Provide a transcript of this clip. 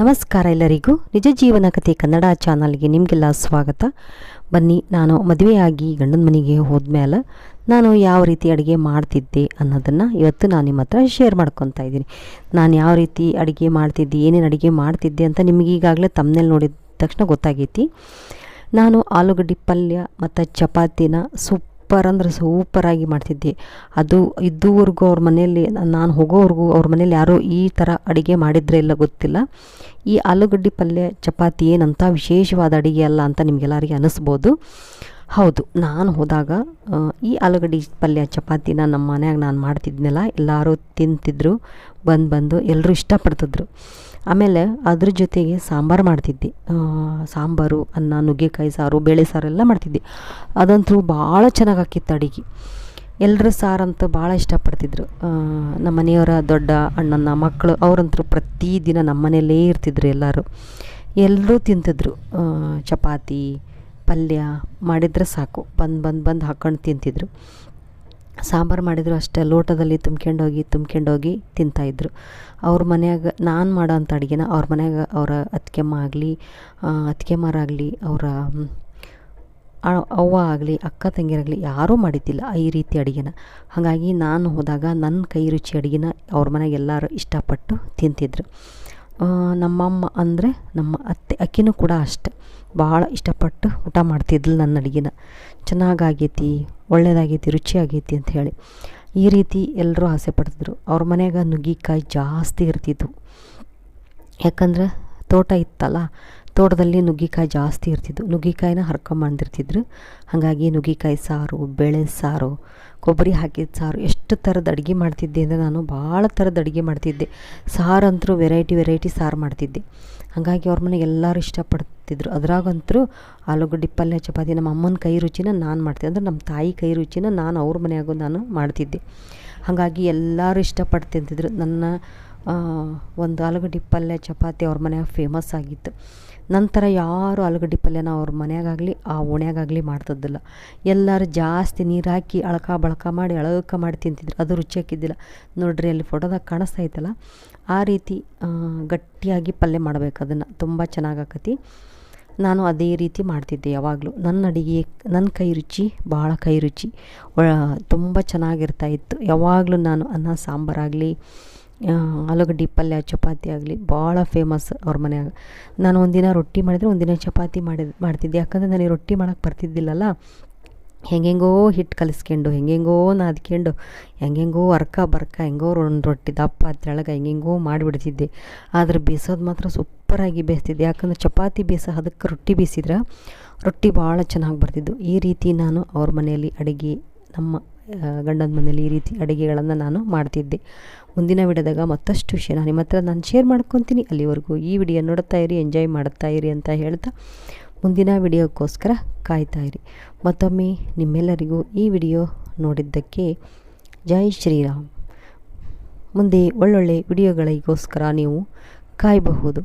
ನಮಸ್ಕಾರ ಎಲ್ಲರಿಗೂ. ನಿಜ ಜೀವನ ಕಥೆ ಕನ್ನಡ ಚಾನಲ್ಗೆ ನಿಮಗೆಲ್ಲ ಸ್ವಾಗತ. ಬನ್ನಿ, ನಾನು ಮದುವೆಯಾಗಿ ಗಂಡನ ಮನೆಗೆ ಹೋದ್ಮೇಲೆ ನಾನು ಯಾವ ರೀತಿ ಅಡುಗೆ ಮಾಡ್ತಿದ್ದೆ ಅನ್ನೋದನ್ನು ಇವತ್ತು ನಾನು ನಿಮ್ಮ ಹತ್ರ ಶೇರ್ ಮಾಡ್ಕೊತಾ ಇದ್ದೀನಿ. ನಾನು ಯಾವ ರೀತಿ ಅಡುಗೆ ಮಾಡ್ತಿದ್ದೆ, ಏನೇನು ಅಡುಗೆ ಮಾಡ್ತಿದ್ದೆ ಅಂತ ನಿಮಗೆ ಈಗಾಗಲೇ ತಮ್ಮನೇಲಿ ನೋಡಿದ ತಕ್ಷಣ ಗೊತ್ತಾಗೈತಿ. ನಾನು ಆಲೂಗಡ್ಡೆ ಪಲ್ಯ ಮತ್ತು ಚಪಾತಿನ ಸೂಪರ್ ಅಂದ್ರೆ ಸೂಪರಾಗಿ ಮಾಡ್ತಿದ್ದೆ. ಅದು ಇದುವರೆಗೂ ಅವ್ರ ಮನೆಯಲ್ಲಿ, ನಾನು ಹೋಗೋವರೆಗೂ ಅವ್ರ ಮನೇಲಿ ಯಾರೂ ಈ ಥರ ಅಡುಗೆ ಮಾಡಿದ್ರೆ ಇಲ್ಲ ಗೊತ್ತಿಲ್ಲ. ಈ ಆಲೂಗಡ್ಡೆ ಪಲ್ಯ, ಚಪಾತಿ ಏನಂತ ವಿಶೇಷವಾದ ಅಡುಗೆ ಅಲ್ಲ ಅಂತ ನಿಮಗೆಲ್ಲರಿಗೆ ಅನ್ನಿಸ್ಬೋದು ಹೌದು, ನಾನು ಹೋದಾಗ ಈ ಆಲೂಗಡ್ಡೆ ಪಲ್ಯ, ಚಪಾತಿನ ನಮ್ಮ ಮನ್ಯಾಗ ನಾನು ಮಾಡ್ತಿದ್ನಲ್ಲ, ಎಲ್ಲರೂ ತಿಂತಿದ್ರು, ಬಂದು ಬಂದು ಎಲ್ಲರೂ ಇಷ್ಟಪಡ್ತಿದ್ರು. ಆಮೇಲೆ ಅದ್ರ ಜೊತೆಗೆ ಸಾಂಬಾರು ಮಾಡ್ತಿದ್ದೆ. ಸಾಂಬಾರು, ಅನ್ನ, ನುಗ್ಗೆಕಾಯಿ ಸಾರು, ಬೇಳೆ ಸಾರು ಎಲ್ಲ ಮಾಡ್ತಿದ್ದೆ. ಅದಂತೂ ಭಾಳ ಚೆನ್ನಾಗಿ ಆಕಿತ್ತು ಅಡುಗೆ. ಎಲ್ಲರೂ ಸಾರಂತೂ ಭಾಳ ಇಷ್ಟಪಡ್ತಿದ್ರು. ನಮ್ಮ ಮನೆಯವರ ದೊಡ್ಡ ಅಣ್ಣನ ಮಕ್ಕಳು ಅವರಂತೂ ಪ್ರತಿದಿನ ನಮ್ಮ ಮನೆಯಲ್ಲೇ ಇರ್ತಿದ್ರು ಎಲ್ಲರೂ. ಎಲ್ಲರೂ ತಿಂತಿದ್ರು. ಚಪಾತಿ, ಪಲ್ಯ ಮಾಡಿದ್ರೆ ಸಾಕು. ಬಂದು ಬಂದು ಬಂದು ಹಾಕ್ಕೊಂಡು ತಿಂತಿದ್ರು. ಸಾಂಬಾರು ಮಾಡಿದ್ರು ಅಷ್ಟೇ, ಲೋಟದಲ್ಲಿ ತುಂಬ್ಕೊಂಡೋಗಿ ತುಂಬ್ಕೊಂಡೋಗಿ ತಿಂತಾಯಿದ್ರು ಅವ್ರ ಮನ್ಯಾಗ, ನಾನು ಮಾಡೋ ಅಂಥ ಅಡುಗೆನ ಅವ್ರ ಮನ್ಯಾಗ ಅವರ ಅತ್ತಿಗೆಮ್ಮ ಆಗಲಿ ಅತ್ತಿಗೆಮ್ಮರಾಗಲಿ ಅವರ ಅವ್ವ ಆಗಲಿ, ಅಕ್ಕ ತಂಗಿರಾಗಲಿ ಯಾರೂ ಮಾಡಿದ್ದಿಲ್ಲ ಈ ರೀತಿ ಅಡುಗೆನ. ಹಾಗಾಗಿ ನಾನು ಹೋದಾಗ ನನ್ನ ಕೈ ರುಚಿ ಅಡುಗೆನ ಅವ್ರ ಮನೆಗೆ ಎಲ್ಲರೂ ಇಷ್ಟಪಟ್ಟು ತಿಂತಿದ್ರು. ನಮ್ಮಮ್ಮ ಅಂದರೆ ನಮ್ಮ ಅತ್ತೆ, ಅಕ್ಕಿನೂ ಕೂಡ ಅಷ್ಟೆ. ಭಾಳ ಇಷ್ಟಪಟ್ಟು ಊಟ ಮಾಡ್ತಿದ್ಲು ನನ್ನ ಅಡುಗೆನ. ಚೆನ್ನಾಗಾಗೈತಿ ಒಳ್ಳೆಯದಾಗೈತಿ ರುಚಿಯಾಗೈತಿ ಅಂತ ಹೇಳಿ. ಈ ರೀತಿ ಎಲ್ಲರೂ ಆಸೆ ಪಡ್ತಿದ್ರು. ಅವ್ರ ಮನೆಯಾಗ ನುಗ್ಗಿಕಾಯಿ ಜಾಸ್ತಿ ಇರ್ತಿದ್ವು. ಯಾಕಂದ್ರೆ ತೋಟ ಇತ್ತಲ್ಲ ತೋಟದಲ್ಲಿ ನುಗ್ಗಿಕಾಯಿ ಜಾಸ್ತಿ ಇರ್ತಿದ್ವು. ನುಗ್ಗಿಕಾಯಿನ ಹರ್ಕೊಂಬಂದಿರ್ತಿದ್ರು ಹಾಗಾಗಿ ನುಗ್ಗಿಕಾಯಿ ಸಾರು, ಬೇಳೆ ಸಾರು, ಕೊಬ್ಬರಿ ಹಾಕಿದ ಸಾರು ಎಷ್ಟು ಥರದ ಅಡುಗೆ ಮಾಡ್ತಿದ್ದೆ ಅಂದರೆ ನಾನು ಭಾಳ ಥರದ ಅಡುಗೆ ಮಾಡ್ತಿದ್ದೆ. ಸಾರಂತರೂ ವೆರೈಟಿ ವೆರೈಟಿ ಸಾರು ಮಾಡ್ತಿದ್ದೆ. ಹಾಗಾಗಿ ಅವ್ರ ಮನೆಗೆ ಎಲ್ಲರೂ ಇಷ್ಟಪಡ್ತಿದ್ರು. ಅದ್ರಾಗಂತೂ ಆಲೂಗಡ್ಡೆ, ಪಲ್ಯ, ಚಪಾತಿ ನಮ್ಮ ಅಮ್ಮನ ಕೈ ರುಚಿನ ನಾನು ಮಾಡ್ತಿದ್ದೆ. ಅಂದರೆ ನಮ್ಮ ತಾಯಿ ಕೈ ರುಚಿನ ನಾನು ಅವ್ರ ಮನೆಯಾಗೂ ನಾನು ಮಾಡ್ತಿದ್ದೆ. ಹಾಗಾಗಿ ಎಲ್ಲರೂ ಇಷ್ಟಪಡ್ತಿದ್ದರು ನನ್ನ ಒಂದು ಆಲೂಗಡ್ಡೆ ಪಲ್ಯ, ಚಪಾತಿ ಅವ್ರ ಮನ್ಯಾಗ ಫೇಮಸ್ ಆಗಿತ್ತು. ನಂತರ ಯಾರು ಆಲೂಗಡ್ಡೆ ಪಲ್ಯನ ಅವ್ರ ಮನೆಯಾಗಲಿ ಆ ಓಣ್ಯಾಗಾಗಲಿ ಮಾಡ್ತಿದ್ದಿಲ್ಲ. ಎಲ್ಲರೂ ಜಾಸ್ತಿ ನೀರು ಹಾಕಿ ಅಳ್ಕ ಬಳಕ ಮಾಡಿ, ಅಳಕ ಮಾಡಿ ತಿಂತಿದ್ರು. ಅದು ರುಚಿ ಹಾಕಿದ್ದಿಲ್ಲ. ನೋಡ್ರಿ, ಅಲ್ಲಿ ಫೋಟೋದಾಗ ಕಾಣಿಸ್ತಾ ಇತ್ತಲ್ಲ ಆ ರೀತಿ ಗಟ್ಟಿಯಾಗಿ ಪಲ್ಯ ಮಾಡಬೇಕು ಅದನ್ನು. ತುಂಬ ಚೆನ್ನಾಗಾಕತಿ ನಾನು ಅದೇ ರೀತಿ ಮಾಡ್ತಿದ್ದೆ ಯಾವಾಗಲೂ. ನನ್ನ ಅಡುಗೆ ನನ್ನ ಕೈ ರುಚಿ ಭಾಳ ಕೈ ರುಚಿ. ತುಂಬ ಚೆನ್ನಾಗಿರ್ತಾ ಇತ್ತು. ಯಾವಾಗಲೂ ನಾನು ಅನ್ನ ಸಾಂಬಾರಾಗಲಿ ಆಲೂಗಡ್ಡೆ ಪಲ್ಯ, ಚಪಾತಿ ಆಗಲಿ ಭಾಳ ಫೇಮಸ್ ಅವ್ರ ಮನೆಯಾಗ. ನಾನು ಒಂದಿನ ರೊಟ್ಟಿ ಮಾಡಿದರೆ ಒಂದಿನ ಚಪಾತಿ ಮಾಡಿದ ಮಾಡ್ತಿದ್ದೆ. ಯಾಕಂದರೆ ನನಗೆ ರೊಟ್ಟಿ ಮಾಡೋಕ್ಕೆ ಬರ್ತಿದ್ದಿಲ್ಲಲ್ಲ. ಹೆಂಗೆಂಗೋ ಹಿಟ್ಟು ಕಲಿಸ್ಕೊಂಡು, ಹೆಂಗೆಂಗೋ ನಾದ್ಕೊಂಡು, ಹೆಂಗೆಂಗೋ ಅರ್ಕ ಬರ್ಕ, ಹೆಂಗೋ ಒಂದು ರೊಟ್ಟಿ ದಪ್ಪ ತೆಳಗೆ ಹೆಂಗೆಂಗೋ ಮಾಡಿಬಿಡ್ತಿದ್ದೆ. ಆದರೆ ಬೇಯಿಸೋದು ಮಾತ್ರ ಸೂಪರಾಗಿ ಬೇಯಿಸ್ತಿದ್ದೆ ಯಾಕಂದ್ರೆ ಚಪಾತಿ ಬೇಸ, ಅದಕ್ಕೆ ರೊಟ್ಟಿ ಬೇಯಿಸಿದ್ರೆ ರೊಟ್ಟಿ ಭಾಳ ಚೆನ್ನಾಗಿ ಬರ್ತಿದ್ದು. ಈ ರೀತಿ ನಾನು ಅವ್ರ ಮನೆಯಲ್ಲಿ ಅಡುಗೆ, ನಮ್ಮ ಗಂಡನ ಮನೇಲಿ ಈ ರೀತಿ ಅಡುಗೆಗಳನ್ನು ನಾನು ಮಾಡ್ತಿದ್ದೆ. ಮುಂದಿನ ವಿಡಿಯೋದಾಗ ಮತ್ತಷ್ಟು ವಿಷಯ ನಾನು ನಿಮ್ಮ ಹತ್ರ ನಾನು ಶೇರ್ ಮಾಡ್ಕೊತೀನಿ. ಅಲ್ಲಿವರೆಗೂ ಈ ವಿಡಿಯೋ ನೋಡ್ತಾ ಇರಿ ಎಂಜಾಯ್ ಮಾಡ್ತಾ ಇರಿ ಅಂತ ಹೇಳ್ತಾ ಮುಂದಿನ ವಿಡಿಯೋಕ್ಕೋಸ್ಕರ ಕಾಯ್ತಾ ಇರಿ. ಮತ್ತೊಮ್ಮೆ ನಿಮ್ಮೆಲ್ಲರಿಗೂ ಈ ವಿಡಿಯೋ ನೋಡಿದ್ದಕ್ಕೆ ಜೈ ಶ್ರೀರಾಮ್. ಮುಂದೆ ಒಳ್ಳೊಳ್ಳೆ ವಿಡಿಯೋಗಳಿಗೋಸ್ಕರ ನೀವು ಕಾಯಬಹುದು.